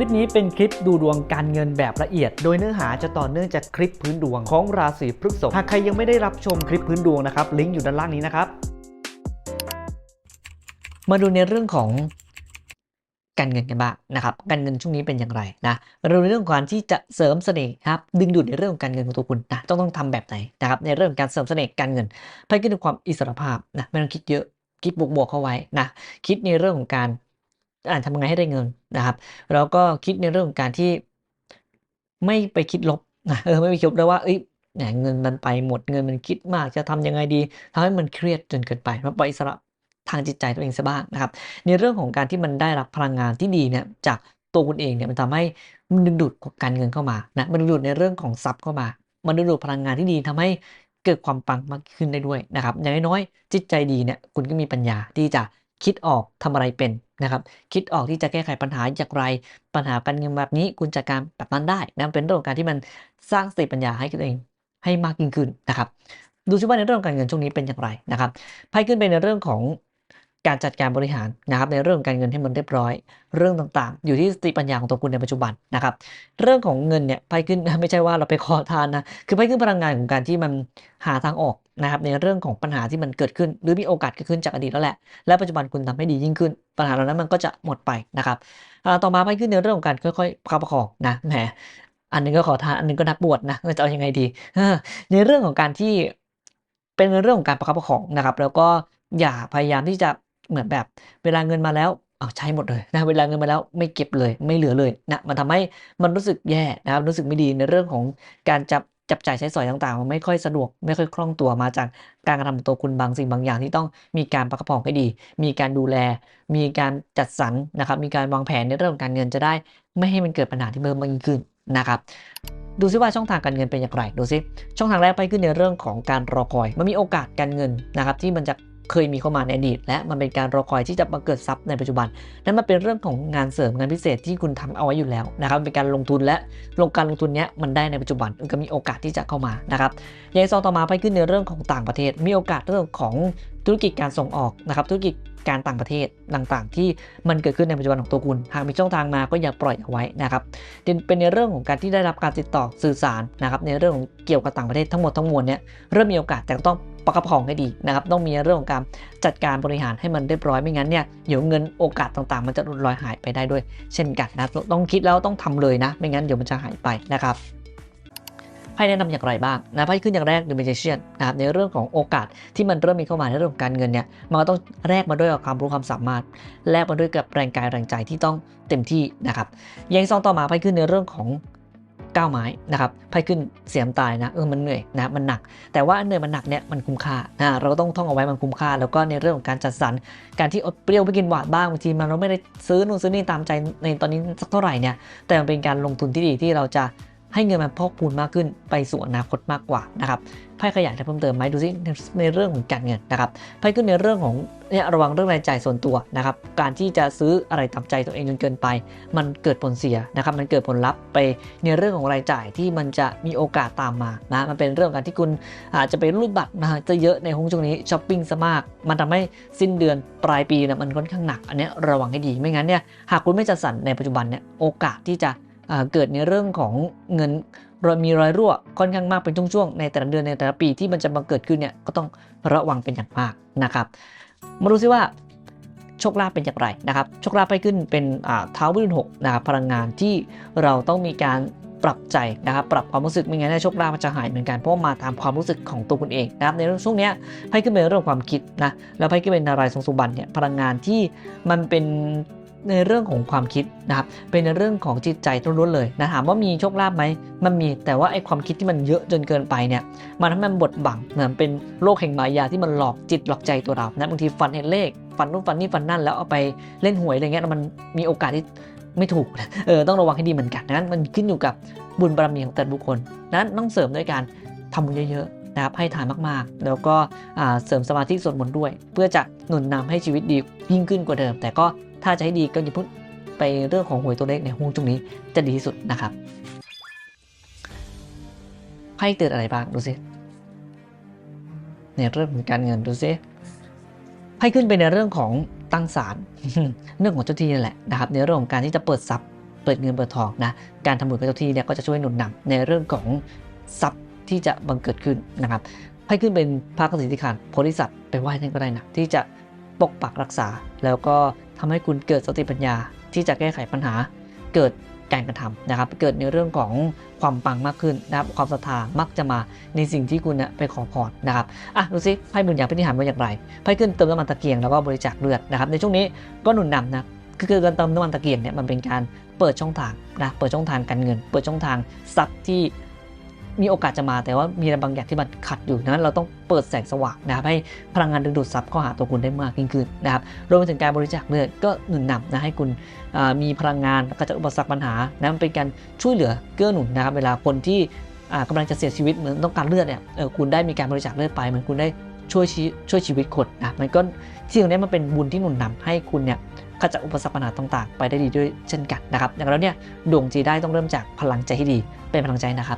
ลิปนี้เป็นคลิปดูดวงการเงินแบบละเอียด โดยเนื้อหาจะต่อเนื่องจากคลิปพื้นดวงของราศีพฤษภหากใครยังไม่ได้รับชมคลิปพื้นดวงนะครับ ลิงก์อยู่ด้านล่างนี้นะครับ มาดูในเรื่องของการเงินกันบ้างนะครับ การเงินช่วงนี้เป็นอย่างไรนะมาดูในเรื่องของการที่จะเสริมเสน่ห์ครับดึงดูดในเรื่องของการเงินของตัวคุณนะต้องต้องทำแบบไหนนะครับในเรื่องของการเสริมเสน่ห์การเงินไพ่ขึ้นในความอิสรภาพนะไม่ต้องคิดเยอะคิดบวกๆเข้าไว้นะคิดในเรื่องของการ อ่านทำยังไงให้ได้เงินนะครับแล้วก็คิดในเรื่องของการที่ไม่ไปคิดลบนะเออไม่ไปคิดลบแล้วว่าเอ้ยแหมเงินมันไปหมดเงินมันคิดมากจะทำยังไงดีทำให้มันเครียดจนเกินไปมาปล่อยอิสระทางจิตใจตัวเองซะบ้างนะครับ ในเรื่องของการที่มันได้รับพลังงานที่ดีเนี่ยจากตัวคุณเองเนี่ยมันทำให้มันดึงดูดการเงินเข้ามานะมันดึงดูดในเรื่องของทรัพย์เข้ามา มันดึงดูดพลังงานที่ดีทำให้เกิดความปังมากขึ้นได้ด้วยนะครับอย่างน้อยๆจิตใจดีเนี่ยคุณก็มีปัญญาที่จะ คิดออกทำอะไรเป็นนะครับ คิดออกที่จะแก้ไขปัญหาอย่างไร ปัญหาการเงินแบบนี้คุณจัดการแบบนั้นได้นะเป็นเรื่องของการที่มันสร้างสติปัญญาให้ตัวเองให้มากยิ่งขึ้นนะครับดูซิว่าในเรื่องการเงินช่วงนี้เป็นอย่างไรนะครับไพ่ขึ้นไปในเรื่องของการจัดการบริหารนะครับในเรื่องของการเงินให้มันเรียบร้อย เรื่องต่างๆ อยู่ที่สติปัญญาของตัวคุณในปัจจุบันนะครับ เรื่องของเงินเนี่ยไพ่ขึ้นไม่ใช่ว่าเราไปขอทานนะคือไพ่ขึ้นพลังงานของการที่มันหาทางออก นะครับในเรื่องของปัญหาที่มันเกิดขึ้น หรือมีโอกาสเกิดขึ้นจากอดีตแล้วแหละ และปัจจุบันคุณทำให้ดียิ่งขึ้น ปัญหาเหล่านั้นมันก็จะหมดไปนะครับต่อมาไพ่ขึ้นในเรื่องของการค่อยๆประคับประคองนะแหมอันหนึงก็ขอทานอันหนึงก็นักบวชนะจะเอายังไงดีในเรื่องของการที่เป็นเรื่องของการประคับประคองนะครับ แล้วก็อย่าพยายามที่จะเหมือนแบบเวลาเงินมาแล้วเอาใช้หมดเลยนะเวลาเงินมาแล้วไม่เก็บเลย ไม่เหลือเลยนะมันทำให้มันรู้สึกแย่นะครับรู้สึกไม่ดีในเรื่องของการจับ จับจ่ายใช้สอยต่างๆ มันไม่ค่อยสะดวกไม่ค่อยคล่องตัวมาจากการกระทำของตัวคุณบางสิ่งบางอย่างที่ต้องมีการประคับประคองให้ดี มีการดูแล มีการจัดสรรนะครับ มีการวางแผนในเรื่องของการเงินจะได้ ไม่ให้มันเกิดปัญหาที่เพิ่มมากยิ่งขึ้นนะครับดูซิว่าช่องทางการเงินเป็นอย่างไร ดูซิ ช่องทางแรกไปขึ้นในเรื่องของการรอคอย มันมีโอกาสการเงินนะครับที่มันจะ เคยมีเข้ามาในอดีต และมันเป็นการรอคอยที่จะมาเกิดทรัพย์ในปัจจุบัน นั่นมันเป็นเรื่องของงานเสริมงานพิเศษที่คุณทำเอาไว้อยู่แล้วนะครับเป็นการลงทุนและลงการลงทุนเนี้ยมันได้ในปัจจุบันก็มีโอกาสที่จะเข้ามานะครับอย่างซองต่อมาไปขึ้นในเรื่องของต่างประเทศ มีโอกาสเรื่องของ ธุรกิจการส่งออกนะครับธุรกิจการต่างประเทศต่างๆ ที่มันเกิดขึ้นในปัจจุบันของตัวคุณ หากมีช่องทางมาก็อย่าปล่อยเอาไว้นะครับเป็นในเรื่องของการที่ได้รับการติดต่อสื่อสารนะครับในเรื่องของเกี่ยวกับต่างประเทศทั้งหมดทั้งมวลเนี่ยเริ่มมีโอกาสแต่ต้องประคับประคองให้ดีนะครับต้องมีเรื่องของการจัดการบริหารให้มันเรียบร้อยไม่งั้นเนี่ยเดี๋ยวเงินโอกาสต่างๆ มันจะลุดลอยหายไปได้ด้วย เช่นกันนะต้องคิดแล้วต้องทำเลยนะ ไม่งั้นเดี๋ยวมันจะหายไปนะครับ ไพ่แนะนำอย่างไรบ้างนะไพ่ขึ้นอย่างแรก The Magician นะครับในเรื่องของโอกาสที่มันเริ่มมีเข้ามาในเรื่องของการเงินเนี่ยมันก็ต้องแลกมาด้วยกับความรู้ความสามารถแลกมาด้วยกับแรงกายแรงใจที่ต้องเต็มที่นะครับย่างที่สองต่อมาไพ่ขึ้นในเรื่องของก้าวไม้นะครับไพ่ขึ้นเสียมตายนะเออมันเหนื่อยนะมันหนัก แต่ว่าเหนื่อยมันหนักเนี่ยมันคุ้มค่านะเราก็ต้องท่องเอาไว้มันคุ้มค่า แล้วก็ในเรื่องของการจัดสรรการที่อดเปรี้ยวไปกินหวานบ้างบางทีมันเราไม่ได้ซื้อนู่นซื้อนี่ตามใจในตอนนี้สักเท่าไหร่เนี่ยแต่มันเป็นการลงทุนที่ดีที่เราจะ ให้เงินมันพอกพูนมากขึ้นไปสู่อนาคตมากกว่านะครับไพ่ขยายเพิ่มเติมไหมดูซิในเรื่องของการเงินนะครับไพ่ขึ้นในเรื่องของเนี่ยระวังเรื่องรายจ่ายส่วนตัวนะครับ การที่จะซื้ออะไรตามใจตัวเองจนเกินไป มันเกิดผลเสียนะครับ มันเกิดผลลัพธ์ไปในเรื่องของรายจ่ายที่มันจะมีโอกาสตามมานะมันเป็นเรื่องการที่คุณอาจจะไปรูดบัตรนะจะเยอะในห้องช่วงนี้ช้อปปิ้งซะมาก มันทำให้สิ้นเดือนปลายปีนะมันค่อนข้างหนัก อันนี้ระวังให้ดีไม่งั้นเนี่ยหากคุณไม่จัดสรรในปัจจุบันเนี่ยโอกาสที่จะ เกิดในเรื่องของเงินมีรอยรั่วค่อนข้างมากเป็นช่วงๆในแต่ละเดือนในแต่ละปีที่มันจะมาเกิดขึ้นเนี่ยก็ต้องระวังเป็นอย่างมากนะครับ มาดูซิว่าโชคลาภเป็นอย่างไรนะครับโชคลาภไปขึ้นเป็นเท้าวิรุณหกนะครับพลังงานที่เราต้องมีการปรับใจนะครับปรับความรู้สึกไม่งั้นโชคลาภมันจะหายเหมือนกันเพราะมาตามความรู้สึกของตัวคุณเองนะครับในช่วงนี้ไพ่ขึ้นเป็นเรื่องความคิดนะแล้วไพ่ขึ้นเป็นนารายทรงสุบันเนี่ยพลังงานที่มันเป็น ในเรื่องของความคิดนะครับเป็นในเรื่องของจิตใจล้วนๆเลยนะถามว่ามีโชคลาภไหมมันมีแต่ว่าไอ้ความคิดที่มันเยอะจนเกินไปเนี่ยมันทำให้มันบดบังเหมือนเป็นโลกแห่งมายาที่มันหลอกจิตหลอกใจตัวเรานะบางทีฟันเห็นเลขฟันนู่นฟันนี่ฟันนั่นแล้วเอาไปเล่นหวยอะไรเงี้ยมันมีโอกาสที่ไม่ถูกเออต้องระวังให้ดีเหมือนกันนั้นมันขึ้นอยู่กับบุญบารมีของแต่บุคคลนั้นต้องเสริมด้วยการทำบุญเยอะ นะครับให้ทานมากๆ แล้วก็เสริมสมาธิสวดมนต์ด้วย เพื่อจะหนุนนำให้ชีวิตดียิ่งขึ้นกว่าเดิม แต่ก็ถ้าจะให้ดีก็อย่าพูดไปเรื่องของหวยตัวเลขในห้วงตรงนี้จะดีที่สุดนะครับไพ่เตือนอะไรบ้างดูสิในเรื่องของการเงินดูสิไพ่ขึ้นไปในเรื่องของตั้งศาลเรื่องของเจ้าที่นี่แหละนะครับในเรื่องของการที่จะเปิดทรัพย์ เปิดเงินเปิดทองนะการทำบุญกับเจ้าที่เนี่ยก็จะช่วยหนุนนำในเรื่องของทรัพย์ ที่จะบังเกิดขึ้นนะครับ ให้ขึ้นเป็นพระกสิทธิขานโพธิสัตว์ไปไหว้ท่านก็ได้นะที่จะปกปักรักษา แล้วก็ทำให้คุณเกิดสติปัญญา ที่จะแก้ไขปัญหาเกิดการกระทำนะครับ เกิดในเรื่องของความปังมากขึ้นนะครับ ความศรัทธามักจะมาในสิ่งที่คุณเนี่ยไปขอพรนะครับ อะดูซิไพ่หมื่นอย่างพิธีหารว่าอย่างไรไพ่ขึ้นเติมน้ำมันตะเกียงแล้วก็บริจาคเลือดนะครับ ในช่วงนี้ก็หนุนนำนะคือการเติมน้ำมันตะเกียงเนี่ยมันเป็นการเปิดช่องทางนะ เปิดช่องทางการเงิน เปิดช่องทางทรัพย์ที่ มีโอกาสจะมาแต่ว่ามีอะไรบางอย่างที่มันขัดอยู่นั้นเราต้องเปิดแสงสว่างนะครับให้พลังงานดึงดูดทรัพย์เข้าหาตัวคุณได้มากยิ่งขึ้นนะครับรวมไปถึงการบริจาคเลือดก็หนุนนำนะให้คุณมีพลังงานกระจัดอุปสรรคปัญหานะมันเป็นการช่วยเหลือเกื้อหนุนนะครับเวลาคนที่อ่ากำลังจะเสียชีวิตเหมือนต้องการเลือดเนี่ยคุณได้มีการบริจาคเลือดไปเหมือนคุณได้ช่วยชีช่วยชีวิตคนนะมันก็ที่ตรงนี้มันเป็นบุญที่หนุนนำให้คุณเนี่ยขจัดอุปสรรคปัญหาต่างๆ ไปได้ดีด้วยเช่นกันนะครับดังนั้นเนี่ยดวงจีได้ต้องเริ่มจากพลังใจที่ดีเป็นพลังใจนะครับ